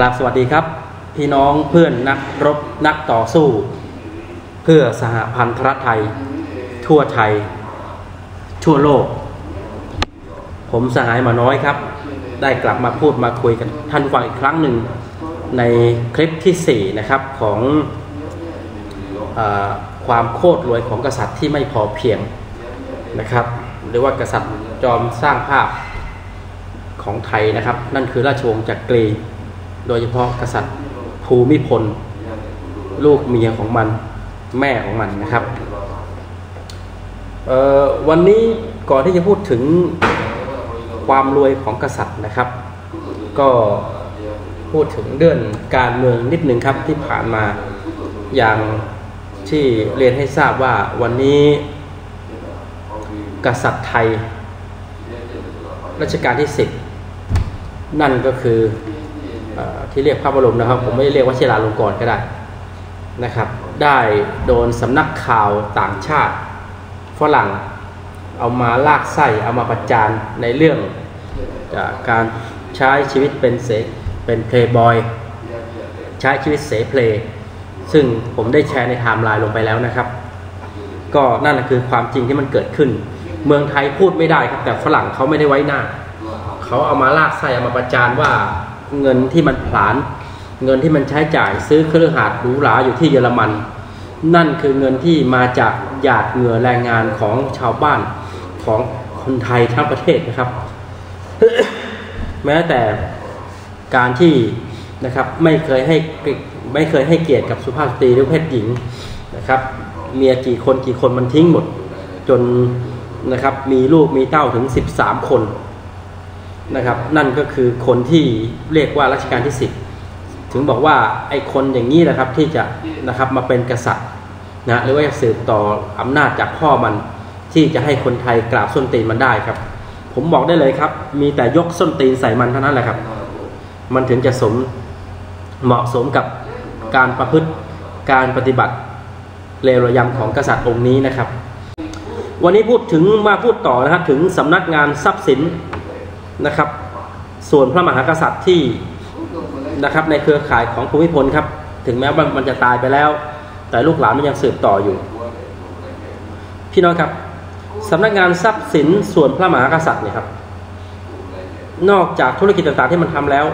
กราบสวัสดีครับ พี่น้องเพื่อนนักรบนักต่อสู้ เพื่อสหพันธรัฐไทย ทั่วไทย ทั่วโลก ผมสหายมาน้อยครับ ได้กลับมาพูดมาคุยกันท่านฟังอีกครั้งหนึ่งในคลิปที่ 4 นะครับของอความโคตรรวยของกษัตริย์ที่ไม่พอเพียงนะครับ หรือว่ากษัตริย์จอมสร้างภาพของไทยนะครับ นั่นคือราชวงศ์จักรี โดยเฉพาะกษัตริย์ภูมิพล ลูกเมียของมันแม่ของมันนะครับ วันนี้ก่อนที่จะพูดถึงความรวยของกษัตริย์นะครับ ก็พูดถึงเรื่องการเมืองนิดหนึ่งครับที่ผ่านมาอย่างที่เรียนให้ทราบว่าวันนี้กษัตริย์ไทยรัชกาลที่สิบนั่นก็คืออ ที่เรียกพระบรมนะครับ ผมไม่ได้เรียกว่าเชลาลงกรก็ได้นะครับ ได้โดนสำนักข่าวต่างชาติฝรั่งเอามาลากไส้เอามาประจานในเรื่องการใช้ชีวิตเป็นเสเป็นเพลย์บอยใช้ชีวิตเสเพลซึ่งผมได้แชร์ในไทม์ไลน์ลงไปแล้วนะครับ ก็นั่นคือความจริงที่มันเกิดขึ้น เมืองไทยพูดไม่ได้ครับแต่ฝรั่งเขาไม่ได้ไว้หน้า เขาเอามาลากไส้เอามาประจานว่า เงินที่มันผลาน เงินที่มันใช้จ่ายซื้อเครืองหาดหรูหราอยู่ที่เยอรมัน นั่นคือเงินที่มาจากหยาดเหงื่อแรงงานของชาวบ้านของคนไทยทั้งประเทศนะครับ แม้แต่การที่นะครับไม่เคยให้ไม่เคยให้เกียรติกับสุภาพสตรีหรือเพศหญิงนะครับเมียกี่คนกี่คนมันทิ้งหมด จนนะครับมีลูกมีเต้าถึง 13 คน นะครับ นั่นก็คือคนที่เรียกว่ารัชกาลที่ 10 ถึงบอกว่าไอ้คนอย่างนี้นะครับที่จะนะครับมาเป็นกษัตริย์นะหรือว่าจะสืบต่ออำนาจจากพ่อมันที่จะให้คนไทยกราบส้นตีนมันได้ครับ ผมบอกได้เลยครับ มีแต่ยกส้นตีนใส่มันเท่านั้นแหละครับ มันถึงจะสมเหมาะสมกับการประพฤติการปฏิบัติเลวระยำของกษัตริย์องค์นี้นะครับ วันนี้พูดถึงมาพูดต่อนะครับถึงสำนักงานทรัพย์สิน นะครับ ส่วนพระมหากษัตริย์ที่นะครับในเครือข่ายของภูมิพลครับ ถึงแม้ว่ามันจะตายไปแล้ว แต่ลูกหลานมันยังสืบต่ออยู่ พี่น้องครับสำนักงานทรัพย์สินส่วนพระมหากษัตริย์เนี่ยครับ นอกจากธุรกิจต่างๆที่มันทำแล้ว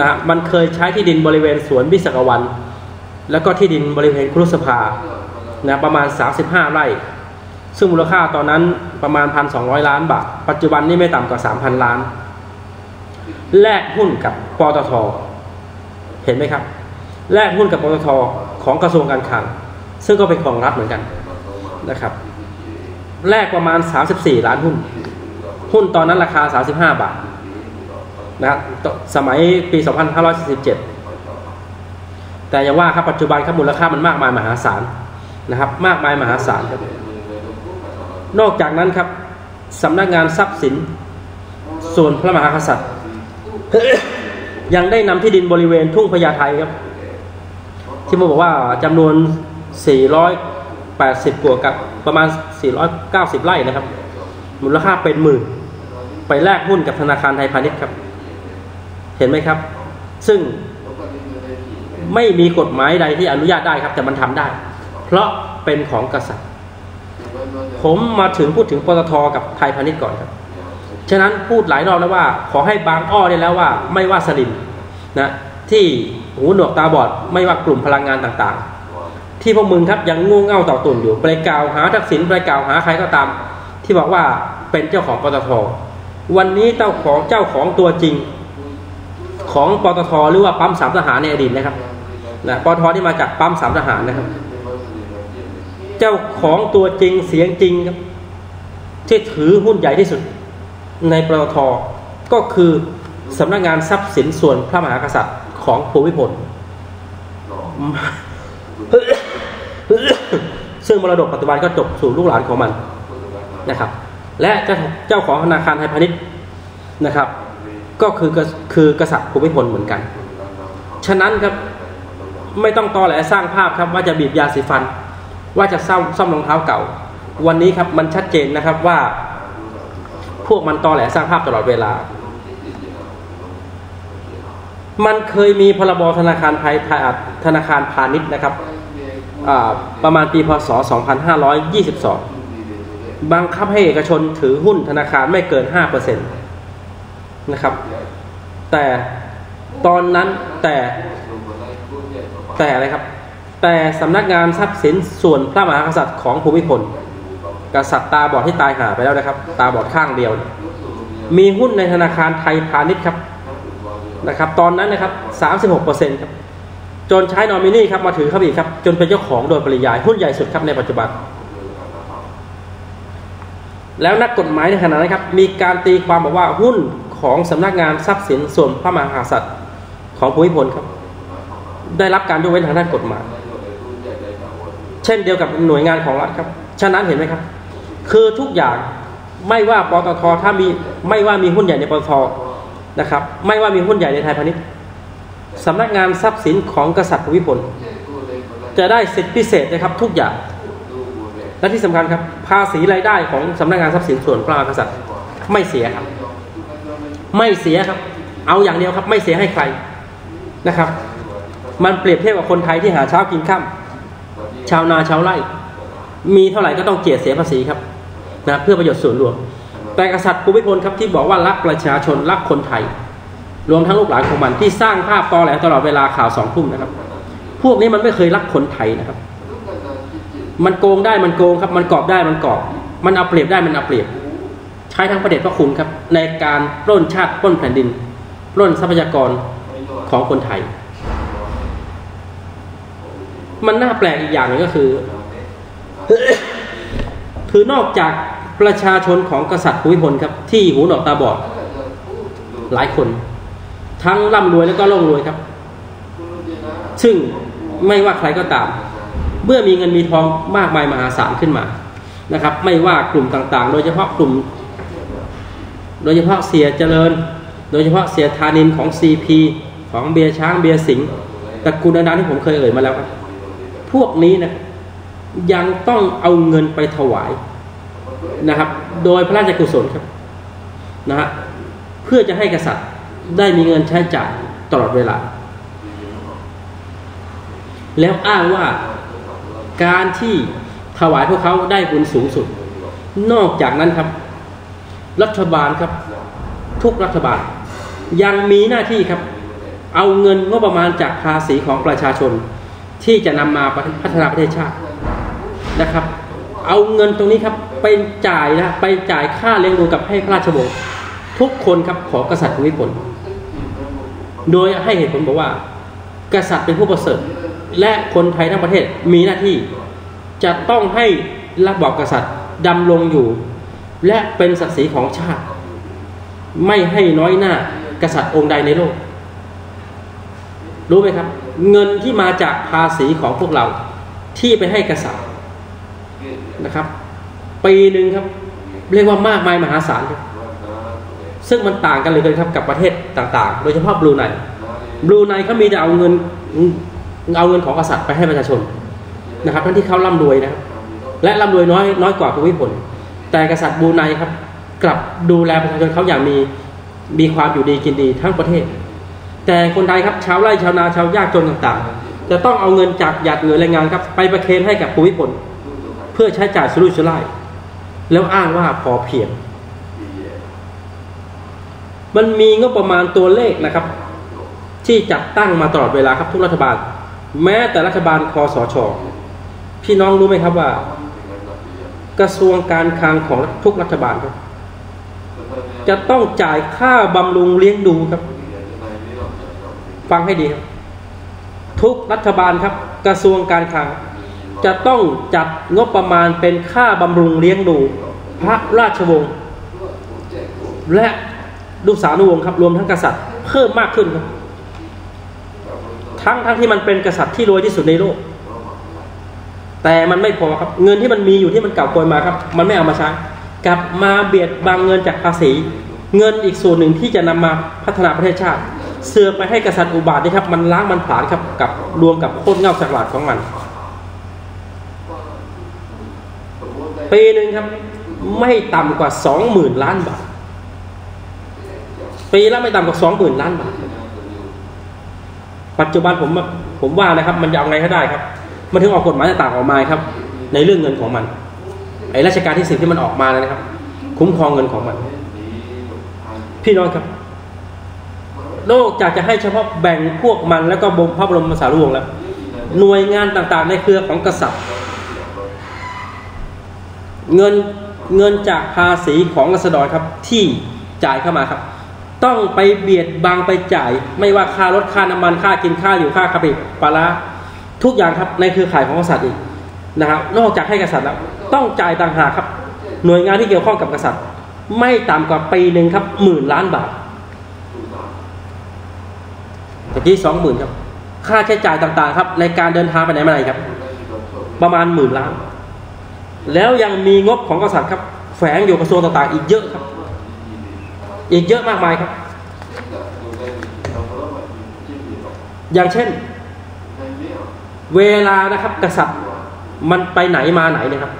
นะมันเคยใช้ที่ดินบริเวณสวนวิศกวัน แล้วก็ที่ดินบริเวณครุสภานะประมาณ 35 ไร่ ซึ่งมูลค่าตอนนั้นประมาณ 1,200 ล้านบาท ปัจจุบันนี้ไม่ต่ำกว่า 3,000 ล้าน แลกหุ้นกับปตท เห็นไหมครับ แลกหุ้นกับปตทของกระทรวงการคลัง ซึ่งก็เป็นของรัฐเหมือนกันนะครับ แลกประมาณ 34 ล้านหุ้น หุ้นตอนนั้นราคา 35 บาทนะสมัยปี 2547 แต่อย่าว่าครับปัจจุบันครับมูลค่ามันมากมายมหาศาลนะครับ มากมายมหาศาลครับ นอกจากนั้นครับสำนักงานทรัพย์สิน ส่วนพระมหากษัตริย์ ยังได้นำที่ดินบริเวณทุ่งพญาไทครับ ที่ผมบอกว่าจำนวน 480กว่ากับประมาณ 490 ไร่นะครับ มูลค่าเป็นหมื่น ไปแลกหุ้นกับธนาคารไทยพาณิชย์ครับ เห็นไหมครับ ซึ่งไม่มีกฎหมายใดที่อนุญาตได้ครับ แต่มันทำได้ เพราะเป็นของกษัตริย์ ผมมาถึงพูดถึงปตทกับไทยพาณิชย์ก่อนครับ ฉะนั้นพูดหลายรอบแล้วว่า ขอให้บางอ้อได้แล้วว่า ไม่ว่าสลิมนะที่หูหนวกตาบอดไม่ว่ากลุ่มพลังงานต่างๆ ที่พวกมึงครับยังงูเง่าต่อตุ่นอยู่ไปกล่าวหาทักษิณไปกล่าวหาใครก็ตาม ที่บอกว่าเป็นเจ้าของปตทวันนี้เจ้าของเจ้าของตัวจริง ของปตทหรือว่าปั๊มสามทหารในอดีตนะครับนะปตทที่มาจากปั๊มสามทหารนะครับ เจ้าของตัวจริงเสียงจริงครับ ที่ถือหุ้นใหญ่ที่สุดในปตทก็คือสำนักงานทรัพย์สินส่วนพระมหากษัตริย์ของภูมิพลซึ่งมรดกปัจจุบันก็จบสู่ลูกหลานของมันนะครับ และเจ้าของธนาคารไทยพาณิชย์นะครับ ก็คือคือกษัตริย์ภูมิพลเหมือนกัน ฉะนั้นครับไม่ต้องตอแหลสร้างภาพครับว่าจะบีบยาสีฟัน ว่าจะซ่อมซ่อมรองเท้าเก่า วันนี้ครับมันชัดเจนนะครับว่า พวกมันตอแหลสร้างภาพตลอดเวลา มันเคยมีพรบธนาคารไทยธนาคารพาณิชย์นะครับประมาณปีพศ 2522 บังคับให้เอกชนถือหุ้นธนาคารไม่เกิน 5%นะครับ แต่ตอนนั้นแต่แต่อะไรครับ แต่สำนักงานทรัพย์สินส่วนพระมหากษัตริย์ของภูมิพลกษัตริย์ตาบอดที่ตายหาไปแล้วนะครับ ตาบอดข้างเดียว มีหุ้นในธนาคารไทยพาณิชย์ครับนะครับ ตอนนั้นนะครับ36%ครับจนใช้นอมินีครับมาถือเข้าอีกครับ จนเป็นเจ้าของโดยปริยายหุ้นใหญ่สุดครับในปัจจุบัน แล้วนักกฎหมายในขณะนั้นครับ มีการตีความบอกว่าหุ้นของสำนักงานทรัพย์สินส่วนพระมหากษัตริย์ของภูมิพลครับ ได้รับการยกเว้นทางด้านกฎหมาย เช่นเดียวกับหน่วยงานของรัฐครับ ฉะนั้นเห็นไหมครับ คือทุกอย่างไม่ว่าปตทถ้ามีไม่ว่ามีหุ้นใหญ่ในปตทนะครับ ไม่ว่ามีหุ้นใหญ่ในไทยพาณิชย์สำนักงานทรัพย์สินของกษัตริย์ภูมิพลจะได้สิทธิพิเศษนะครับทุกอย่าง และที่สำคัญครับ ภาษีรายได้ของสำนักงานทรัพย์สินส่วนพระมหากษัตริย์ไม่เสียครับ ไม่เสียครับ เอาอย่างเดียวครับ ไม่เสียให้ใครนะครับ มันเปรียบเทียบกับคนไทยที่หาเช้ากินข้า ชาวนาชาวไร่ มีเท่าไหร่ก็ต้องเกียรเสียภาษีครับนะเพื่อประโยชน์ส่วนรวม แต่กษัตริย์ภูมิพลครับที่บอกว่ารักประชาชนรักคนไทย รวมทั้งลูกหลานของมันที่สร้างภาพตอแหลตลอดเวลาข่าวสองทุ่มนะครับ พวกนี้มันไม่เคยรักคนไทยนะครับ มันโกงได้มันโกงครับ มันกอบได้มันกอบ มันเอาเปรียบได้มันเอาเปรียบ ใช้ทั้งประเด็จพระคุณครับ ในการปล้นชาติปล้นแผ่นดินปล้นทรัพยากรของคนไทย มันน่าแปลกอีกอย่างหนึ่งก็คือ คือนอกจากประชาชนของกษัตริย์ภูมิพลครับ ที่หูหนวกตาบอด หลายคน ทั้งร่ำรวยแล้วก็ร่ำรวยครับ ซึ่งไม่ว่าใครก็ตาม เมื่อมีเงินมีทองมากมายมหาศาลขึ้นมานะครับ ไม่ว่ากลุ่มต่างๆ โดยเฉพาะกลุ่ม โดยเฉพาะเสียเจริญ โดยเฉพาะเสียธานินของซีพีของเบียช้างเบียสิงตระกูลดังๆที่ผมเคยเอ่ยมาแล้วครับ พวกนี้นะยังต้องเอาเงินไปถวายนะครับ โดยพระราชกุศลครับนะฮะเพื่อจะให้กษัตริย์ได้มีเงินใช้จ่ายตลอดเวลา แล้วอ้างว่าการที่ถวายพวกเขาได้บุญสูงสุด นอกจากนั้นครับ รัฐบาลครับ ทุกรัฐบาล ยังมีหน้าที่ครับ เอาเงินงบประมาณจากภาษีของประชาชน ที่จะนำมาพัฒนาประเทศชาตินะครับ เอาเงินตรงนี้ครับไปจ่ายนะไปจ่ายค่าเลี้ยงดูกับให้พระราชวงศ์ทุกคนครับขอกษัตริย์ภูมิพลโดยให้เหตุผลบอกว่า กษัตริย์เป็นผู้ประเสริฐ และคนไทยทั้งประเทศมีหน้าที่ จะต้องให้รับบอบกษัตริย์ดำรงอยู่ และเป็นศักดิ์ศรีของชาติ ไม่ให้น้อยหน้ากษัตริย์องค์ใดในโลก รู้ไหมครับ เงินที่มาจากภาษีของพวกเราที่ไปให้กษัตริย์นะครับปีหนึ่งครับเรียกว่ามากมายมหาศาลครับซึ่งมันต่างกันเลยครับกับประเทศต่าง ๆ โดยเฉพาะบลูไนบลูไนเขามีแต่เอาเงินเอาเงินของกษัตริย์ไปให้ประชาชนนะครับทั้งที่เขาร่ำรวยนะครับและร่ำรวยน้อยน้อยกว่าภูมิพลแต่กษัตริย์บลูไนครับ กลับดูแลประชาชนเขาอย่างมีมีความอยู่ดีกินดีทั้งประเทศ แต่คนไทยครับชาวไร่ชาวนาชาวยากจนต่างๆ จะต้องเอาเงินจากหยาดเหงื่อแรงงานครับ ไปประเคนให้กับภูมิพลเพื่อใช้จ่ายสุรุ่ยสุร่ายแล้วอ้างว่าพอเพียง มันมีงบประมาณตัวเลขนะครับ ที่จัดตั้งมาตลอดเวลาครับทุกรัฐบาล แม้แต่รัฐบาลคอสชพี่น้องรู้ไหมครับว่า กระทรวงการคลังของทุกรัฐบาลครับจะต้องจ่ายค่าบำรุงเลี้ยงดูครับ ฟังให้ดีครับ ทุกรัฐบาลครับ กระทรวงการคลัง จะต้องจัดงบประมาณเป็นค่าบำรุงเลี้ยงดู พระราชวงศ์และดูสานุวงศ์ครับรวมทั้งกษัตริย์ เพิ่มมากขึ้นครับ ทั้งทั้งที่มันเป็นกษัตริย์ที่รวยที่สุดในโลก แต่มันไม่พอครับ เงินที่มันมีอยู่ที่มันเก่าโกยมาครับ มันไม่เอามาใช้กลับมาเบียดบางเงินจากภาษี เงินอีกส่วนหนึ่งที่จะนำมาพัฒนาประเทศชาติ เสือไปให้กษัตริย์อุบาทนี่ครับ มันล้างมันผลาญครับกับรวมกับโคตรเงาสักหลาดของมันปีหนึ่งครับ ไม่ต่ำกว่าสองหมื่นล้านบาทปีละไม่ต่ำกว่าสองหมื่นล้านบาทปัจจุบันผมผมว่านะครับ มันจะเอาไงก็ได้ครับ มันถึงออกกฎหมายต่างออกมาครับ ในเรื่องเงินของมันไอ้ราชการที่สิบที่มันออกมานะครับ คุ้มครองเงินของมัน พี่น้องครับ โลกจากจะให้เฉพาะแบ่งพวกมันแล้วก็บมพระบรมสารีวงศ์แล้ว หน่วยงานต่างๆ ในเครือของกษัตริย์ เงินเงินจากภาษีของรัษฎรครับที่จ่ายเข้ามาครับ ต้องไปเบียดบังไปจ่าย ไม่ว่าค่ารถค่าน้ำมันค่ากินค่าอยู่ค่าคาปิปลาทุกอย่างครับในเครือข่ายของกษัตริย์อีกนะครับนอกจากให้กษัตริย์แล้วต้องจ่ายต่างหากครับ หน่วยงานที่เกี่ยวข้องกับกษัตริย์ ไม่ต่ำกว่าปีหนึ่งครับหมื่นล้านบาท ตะกี้สองหมื่นครับ ค่าใช้จ่ายต่างๆ ครับ ในการเดินทางไปไหนมาไหนครับ ประมาณหมื่นล้าน แล้วยังมีงบของกษัตริย์ครับ แฝงอยู่กระทรวงต่างๆ อีกเยอะครับ อีกเยอะมากมายครับ อย่างเช่น เวลานะครับกษัตริย์มันไปไหนมาไหนนี่ยครับ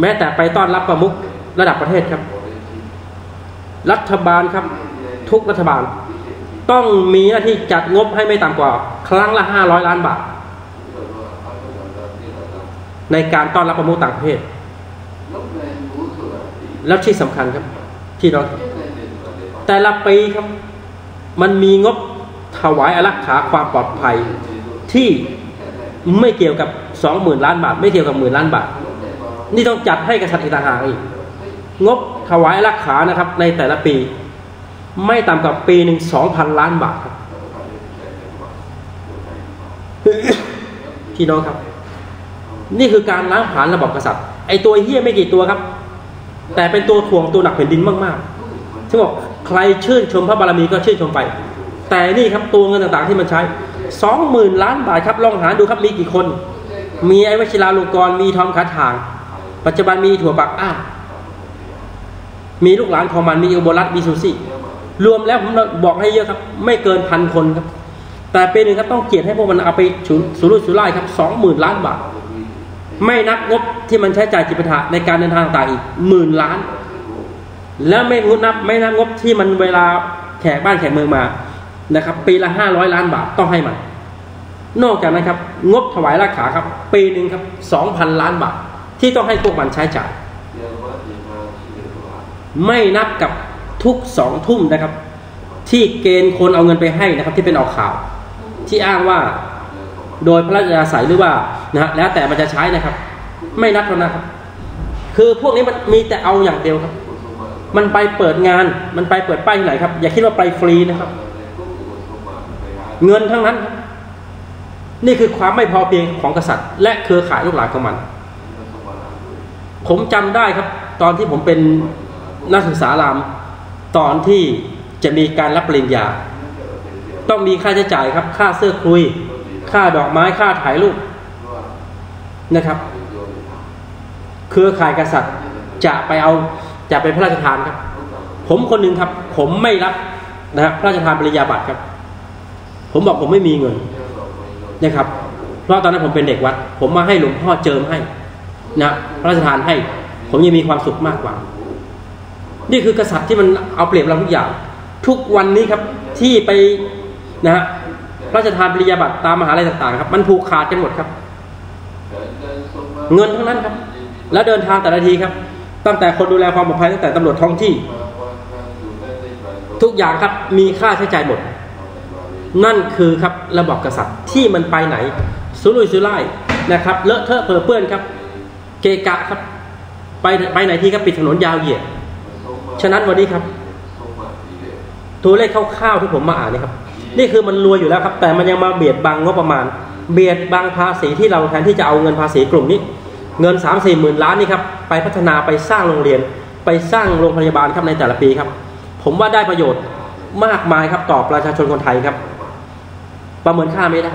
แม้แต่ไปต้อนรับประมุขระดับประเทศครับ รัฐบาลครับ ทุกรัฐบาล ต้องมีหน้าที่จัดงบให้ไม่ต่ำกว่า ครั้งละห้าร้อยล้านบาท ในการต้อนรับประมุขต่างประเทศ แล้วที่สำคัญครับ ที่เราแต่ละปีครับ มันมีงบถวายอารักขาความปลอดภัย ที่ไม่เกี่ยวกับสองหมื่นล้านบาท ไม่เกี่ยวกับหมื่นล้านบาท นี่ต้องจัดให้กษัตริย์อีกต่างหากอีกงบถวายอารักขานะครับ ในแต่ละปี ไม่ต่ำกว่าปีหนึ่งสองพันล้านบาทครับพี่น้องครับ นี่คือการล้างผลาญระบบกษัตริย์ ไอตัวเฮี้ยไม่กี่ตัวครับ แต่เป็นตัวถ่วงตัวหนักแผ่นดินมากๆที่บอกใครชื่นชมพระบารมีก็ชื่นชมไป แต่นี่ครับตัวเงินต่างๆที่มันใช้สองหมื่นล้านบาทครับลองหาดูครับมีกี่คน มีไอ้วชิราลงกรมีทอมขาถาง ปัจจุบันมีถั่วปักอ้ามีลูกหลานของมันมีอุบลัตมีซูซี่ รวมแล้วผมบอกให้เยอะครับ ไม่เกินพันคนครับ แต่ปีหนึ่งครับต้องเกียรติให้พวกมันเอาไปสุรุ่ยสุร่ายครับสองหมื่นล้านบาท ไม่นับงบที่มันใช้จ่ายจิปาถะในการเดินทางต่างอีกหมื่นล้าน แล้วไม่งบนับไม่นับงบที่มันเวลาแขกบ้านแขกเมืองมานะครับ ปีละห้าร้อยล้านบาทต้องให้มันนอกจากนั้นครับ งบถวายราคาครับ ปีหนึ่งครับสองพันล้านบาท ที่ต้องให้พวกมันใช้จ่าย ไม่นับกับ ทุกสองทุ่มนะครับ ที่เกณฑ์คนเอาเงินไปให้นะครับ ที่เป็นออกข่าว ที่อ้างว่าโดยพระราชาศัยหรือว่านะฮะแล้วแต่มันจะใช้นะครับ ไม่นับแล้วนะครับ คือพวกนี้มันมีแต่เอาอย่างเดียวครับ มันไปเปิดงานมันไปเปิดป้ายที่ไหนครับ อย่าคิดว่าไปฟรีนะครับ เงินทั้งนั้น นี่คือความไม่พอเพียงของกษัตริย์ และเครือข่ายลูกหลานของมัน ผมจำได้ครับ ตอนที่ผมเป็นนักศึกษาราม ตอนที่จะมีการรับปริญญา ต้องมีค่าใช้จ่ายครับ ค่าเสื้อคลุย ค่าดอกไม้ค่าถ่ายรูปนะครับ เครือข่ายกษัตริย์จะไปเอาจะไปพระราชทานครับ ผมคนหนึ่งครับ ผมไม่รับนะครับพระราชทานปริญญาบัตรครับ ผมบอกผมไม่มีเงินนะครับ เพราะตอนนั้นผมเป็นเด็กวัด ผมมาให้หลวงพ่อเจิมให้นะพระราชทานให้ ผมยังมีความสุขมากกว่า นี่คือกษัตริย์ที่มันเอาเปรียบเราทุกอย่าง ทุกวันนี้ครับที่ไปนะฮะราชทานปริญญาบัตรตามมหาลัยต่างๆครับ มันผูกขาดกันหมดครับ เงินทั้งนั้นครับ แล้วเดินทางแต่ละทีครับ ตั้งแต่คนดูแลความปลอดภัยตั้งแต่ตำรวจท้องที่ ทุกอย่างครับมีค่าใช้จ่ายหมด นั่นคือครับระบบกษัตริย์ที่มันไปไหนสุรุ่ยสุร่ายนะครับเลอะเทอะเปื้อเปื้อนครับ เกะกะครับ ไปไปไหนที่ครับปิดถนนยาวเหยียด ฉะนั้นวันนี้ครับ ตัวเลขคร่าวๆที่ผมมาอ่านนี่ครับ นี่คือมันรวยอยู่แล้วครับ แต่มันยังมาเบียดบังงบประมาณ เบียดบังภาษีที่เราแทนที่จะเอาเงินภาษีกลุ่มนี้ เงินสามสี่หมื่นล้านนี่ครับไปพัฒนาไปสร้างโรงเรียน ไปสร้างโรงพยาบาลครับในแต่ละปีครับ ผมว่าได้ประโยชน์มากมายครับต่อประชาชนคนไทยครับ ประเมินค่าไม่ได้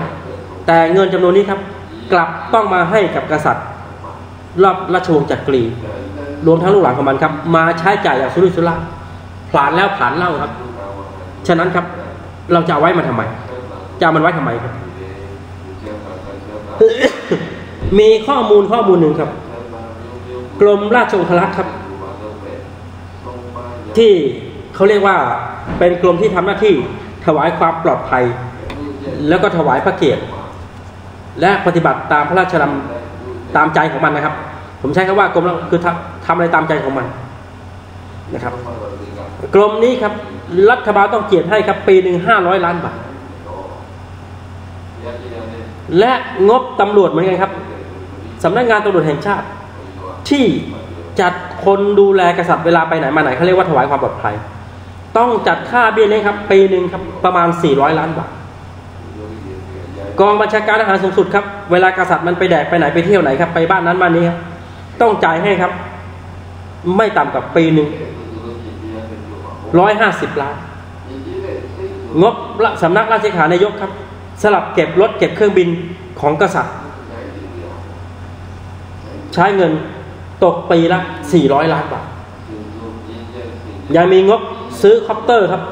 แต่เงินจำนวนนี้ครับ กลับต้องมาให้กับกษัตริย์รอบราชวงศ์จักรี รวมทั้งลูกหลานของมันครับ มาใช้จ่ายอย่างสุรุ่ยสุร่ายผลานแล้วผลานเล่าครับ ฉะนั้นครับ เราจะเอาไว้มันทำไมจะมันไว้ทำไมครับ มีข้อมูลข้อมูลหนึ่งครับ กรมราชองครักษ์ครับ ที่เขาเรียกว่าเป็นกรมที่ทำหน้าที่ถวายความปลอดภัย แล้วก็ถวายพระเกียรติและปฏิบัติตามพระราชดำตามใจของมันนะครับ ผมใช้คำว่ากรมคือ ทำทำอะไรตามใจของมันนะครับ กรมนี้ครับ รัฐบาลต้องเกียรติให้ครับ ปีหนึ่งห้าร้อยล้านบาท และงบตำรวจเหมือนกันครับสำนักงานตำรวจแห่งชาติ ที่จัดคนดูแลกษัตริย์เวลาไปไหนมาไหนเขาเรียกว่าถวายความปลอดภัย ต้องจัดค่าเบี้ยเลี้ยงครับ ปีหนึ่งครับประมาณ 400 ล้านบาทกองบัญชาการทหารสูงสุดครับ เวลากษัตริย์มันไปแดกไปไหนไปเที่ยวไหนครับ ไปบ้านนั้นบ้านนี้ครับต้องจ่ายให้ครับ ไม่ต่ำกว่าปีหนึ่งร้อยห้าสิบล้าน งบสำนักราชการนายกครับ สลับเก็บรถเก็บเครื่องบินของกษัตริย์ ใช้เงินตกปีละ400ล้านบาท ยังมีงบซื้อคอปเตอร์ครับ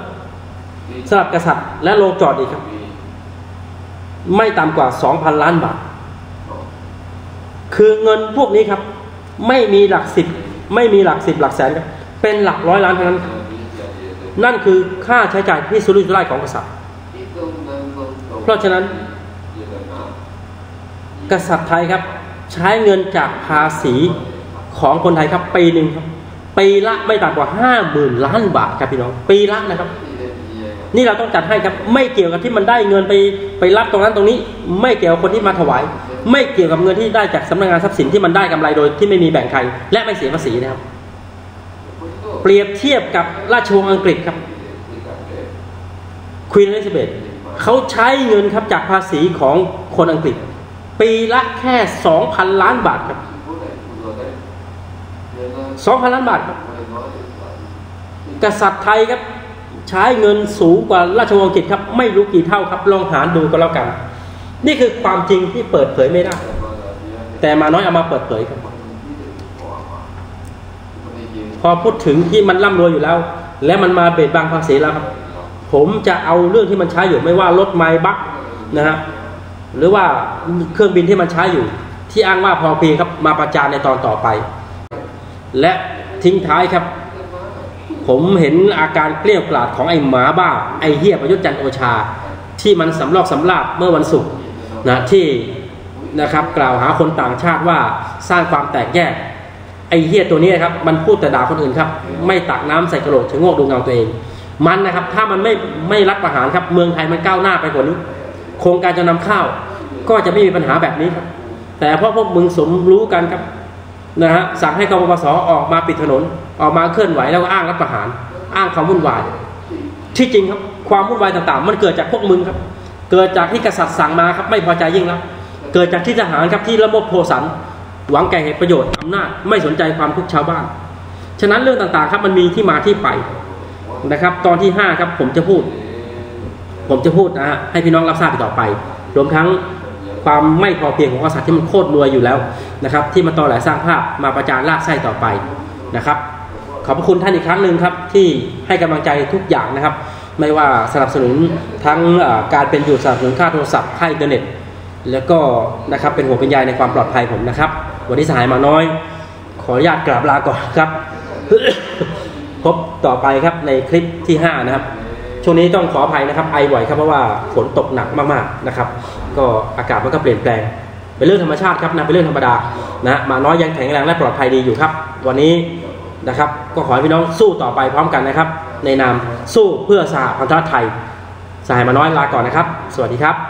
สำหรับกษัตริย์ และโรงจอดอีกครับ ไม่ต่ำกว่า2,000ล้านบาท คือเงินพวกนี้ครับ ไม่มีหลักสิบ ไม่มีหลักสิบหลักแสนครับเป็นหลักร้อยล้านเท่านั้น นั่นคือค่าใช้จ่ายที่สุรุ่ยสุร่ายของกษัตริย์ เพราะฉะนั้น กษัตริย์ไทยครับ ใช้เงินจากภาษีของคนไทยครับปีหนึ่งครับปีละไม่ต่ำกว่าห้าหมื่นล้านบาทครับพี่น้อง ปีละนะครับ นี่เราต้องจัดให้ครับ ไม่เกี่ยวกับที่มันได้เงินไปไปรับตรงนั้นตรงนี้ ไม่เกี่ยวกับคนที่มาถวาย ไม่เกี่ยวกับเงินที่ได้จากสำนักงานทรัพย์สินที่มันได้กำไรโดยที่ไม่มีแบ่งใคร และไม่เสียภาษีนะครับ เปรียบเทียบกับราชวงศ์อังกฤษครับควีนอลิซาเบธเขาใช้เงินครับจากภาษีของคนอังกฤษ ปีละแค่สองพันล้านบาทครับสองพันล้านบาทครับกษัตริย์ไทยครับ ใช้เงินสูงกว่าราชวงศ์อังกฤษครับ ไม่รู้กี่เท่าครับ ลองหารดูก็แล้วกัน นี่คือความจริงที่เปิดเผยไม่ได้ แต่มาน้อยเอามาเปิดเผยครับพอพูดถึงที่มันร่ำรวยอยู่แล้ว และมันมาเบ็ดบังภาษีแล้วครับ ผมจะเอาเรื่องที่มันใช้อยู่ไม่ว่ารถไม้บักนะฮะหรือว่าเครื่องบินที่มันใช้อยู่ ที่อ้างว่าพอเพียงครับมาประจานในตอนต่อไป และทิ้งท้ายครับ ผมเห็นอาการเกลี้ยกล่อดของไอ้หมาบ้า ไอ้เฮียประยุทธ์จันโอชา ที่มันสำลอกสำลาบเมื่อวันศุกร์ นะที่นะครับกล่าวหาคนต่างชาติว่าสร้างความแตกแยกไอ้เฮียตัวนี้ครับมันพูดแต่ด่าคนอื่นครับ ไม่ตักน้ำใส่กระโหลกชะโงกดูเงาตัวเอง มันนะครับ ถ้ามันไม่ไม่รัฐประหารครับ เมืองไทยมันก้าวหน้าไปกว่านี้ โครงการจะนำข้าว ก็จะไม่มีปัญหาแบบนี้ครับ แต่เพราะพวกมึงสมรู้กันครับนะฮะสั่งให้กบพศออกมาปิดถนน ออกมาเคลื่อนไหวแล้วก็อ้างรัฐประหาร อ้างความวุ่นวาย ที่จริงครับความวุ่นวายต่างๆ มันเกิดจากพวกมึงครับ เกิดจากที่กษัตริย์สั่งมาครับไม่พอใจยิ่งแล้วเกิดจากที่ทหารครับที่ละโมบโทสัน หวังแก่เหตุประโยชน์อำนาจไม่สนใจความทุกข์ชาวบ้าน ฉะนั้นเรื่องต่างๆครับมันมีที่มาที่ไปนะครับ ตอนที่ห้าครับผมจะพูด ผมจะพูดนะฮะให้พี่น้องรับทราบต่อไป รวมทั้งความไม่พอเพียงของกษัตริย์ที่มันโคตรรวยอยู่แล้วนะครับ ที่มันตอแหลสร้างภาพมาประจานลากไส้ต่อไปนะครับ ขอบพระคุณท่านอีกครั้งหนึ่งครับที่ให้กำลังใจทุกอย่างนะครับ ไม่ว่าสนับสนุนทั้งการเป็นอยู่สนับสนุนค่าโทรศัพท์ค่าอินเทอร์เน็ต แล้วก็นะครับเป็นห่วเป็นใยในความปลอดภัยผมนะครับ วันนี้สหายมาน้อย ขออนุญาตกราบลาก่อนครับ พบต่อไปครับในคลิปที่ 5 นะครับ ช่วงนี้ต้องขออภัยนะครับไอบ่อยครับเพราะว่าฝนตกหนักมากๆนะครับ ก็อากาศมันก็เปลี่ยนแปลงเป็นเรื่องธรรมชาติครับนะเป็นเรื่องธรรมดานะมาน้อยยังแข็งแรงและปลอดภัยดีอยู่ครับ วันนี้นะครับ ก็ขอให้พี่น้องสู้ต่อไปพร้อมกันนะครับ ในนามสู้เพื่อสหพันธรัฐไทยสหายมาน้อยลาก่อนนะครับ สวัสดีครับ